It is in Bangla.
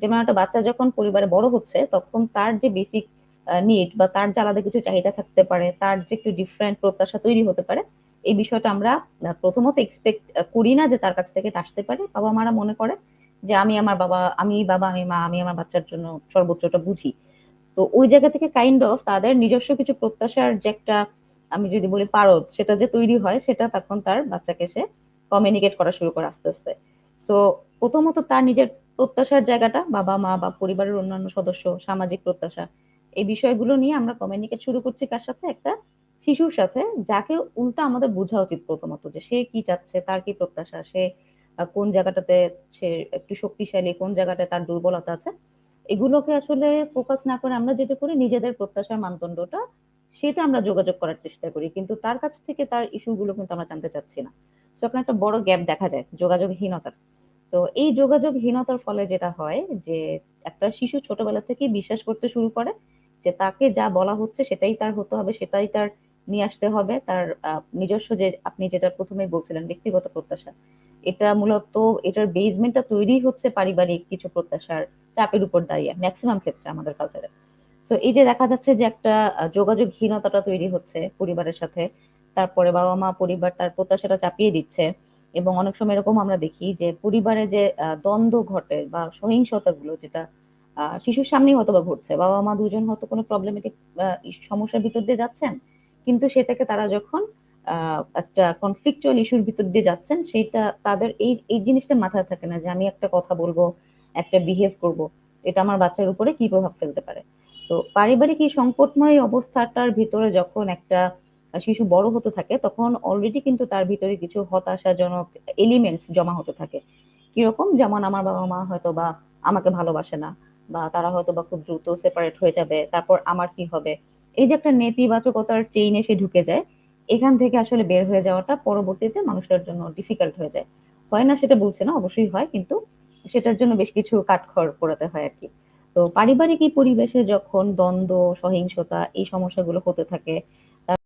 যেমন একটা বাচ্চা যখন পরিবারে বড় হচ্ছে, তখন তার যে বেসিক নিড বা তার যে আলাদা কিছু চাহিদা থাকতে পারে, তার যে একটু ডিফারেন্ট প্রত্যাশা তৈরি হতে পারে, এই বিষয়টা আমরা প্রথমত এক্সপেক্ট করি না যে তার কাছ থেকে আসতে পারে। বাবা মারা মনে করে যে আমি আমার বাবা, আমি বাবা, আমি মা, আমি আমার বাচ্চার জন্য সর্বোচ্চটা বুঝি। তো ওই জায়গা থেকে কাইন্ড অফ তাদের নিজস্ব কিছু প্রত্যাশার যে একটা, আমি যদি বলি পারদ, সেটা যে তৈরি হয়, সেটা তখন তার বাচ্চাকে সে কমিউনিকেট করা শুরু করে আস্তে আস্তে। সো প্রথমত তার নিজের প্রত্যাশার জায়গাটা বাবা, মা বা পরিবারের অন্যান্য সদস্য, সামাজিক প্রত্যাশা। এই বিষয়গুলো নিয়ে আমরা কমিউনিকেট শুরু করছি কার সাথে? একটা শিশুর সাথে, যাকে উল্টা আমাদের বোঝা উচিত প্রথমত যে সে কি চাচ্ছে, তার কি প্রত্যাশা, সে কোন জায়গাটাতে সে একটু শক্তিশালী, কোন জায়গাটায় তার দুর্বলতা আছে। এগুলোকে আসলে ফোকাস না করে আমরা যেটা করি, নিজেদের প্রত্যাশার মানদণ্ডটা, সেটা আমরা যোগাযোগ করার চেষ্টা করি। কিন্তু তার কাছ থেকে তার ইস্যুগুলো কিন্তু আমরা জানতে চাচ্ছি না। তখন একটা বড় গ্যাপ দেখা যায়, যোগাযোগহীনতার। তো এই যোগাযোগহীনতার ফলে যেটা হয় যে, একটা শিশু ছোটবেলা থেকে বিশ্বাস করতে শুরু করে যে, তাকে যা বলা হচ্ছে সেটাই তার হতে হবে, সেটাই তার নিয়ে আসতে হবে, তার নিজস্ব যে, আপনি যেটা প্রথমেই বলছিলেন, ব্যক্তিগত প্রত্যাশা। এটা মূলত, এটার বেসমেন্টটা তৈরি হচ্ছে পারিবারিক কিছু প্রত্যাশার চাপের উপর দাঁড়িয়ে ম্যাক্সিমাম ক্ষেত্রে আমাদের কালচারে তো এই যে দেখা যাচ্ছে যে, একটা যোগাযোগহীনতাটা তৈরি হচ্ছে পরিবারের সাথে, তারপরে বাবা মা পরিবার তার প্রত্যাশাটা চাপিয়ে দিচ্ছে এবং অনেক সময় এরকম আমরা দেখি যে পরিবারে যে দ্বন্দ্ব ঘটে বা সহিংসতা গুলো যেটা শিশুর সামনেই হয়তো বা ঘটছে, বাবা মা দুজন হয়তো কোনো প্রবলেমেটিক সমস্যার ভিতর দিয়ে যাচ্ছেন, কিন্তু সেটাকে তারা যখন একটা কনফ্লিকচুয়াল ইস্যুর ভিতর দিয়ে যাচ্ছেন সেটা তাদের এই এই জিনিসটা মাথায় থাকে না যে আমি একটা কথা বলব, একটা বিহেভ করব, এটা আমার বাচ্চার উপরে কি প্রভাব ফেলতে পারে? তো পারিবারিক এই সংকটময় অবস্থাটার ভিতরে যখন একটা শিশু বড় হতে থাকে, তখন অলরেডি কিন্তু তার ভিতরে কিছু হতাশাজনক এলিমেন্টস জমা হতে থাকে। কীরকম? যেমন আমার বাবা মা হয়তো বা আমাকে ভালোবাসে না, বা তারা হয়তো বা খুব দ্রুত সেপারেট হয়ে যাবে, তারপর আমার কি হবে? এই যে একটা নেতিবাচকতার চেইন এসে ঢুকে যায়, এখান থেকে আসলে বের হয়ে যাওয়াটা পরবর্তীতে মানুষের জন্য ডিফিকাল্ট হয়ে যায়। হয় না সেটা বলছে না, অবশ্যই হয়, কিন্তু সেটার জন্য বেশ কিছু কাঠখড় পোড়াতে হয় আর কি। তো পারিবারিক পরিবেশে যখন দ্বন্দ্ব, সহিংসতা এই সমস্যাগুলো হতে থাকে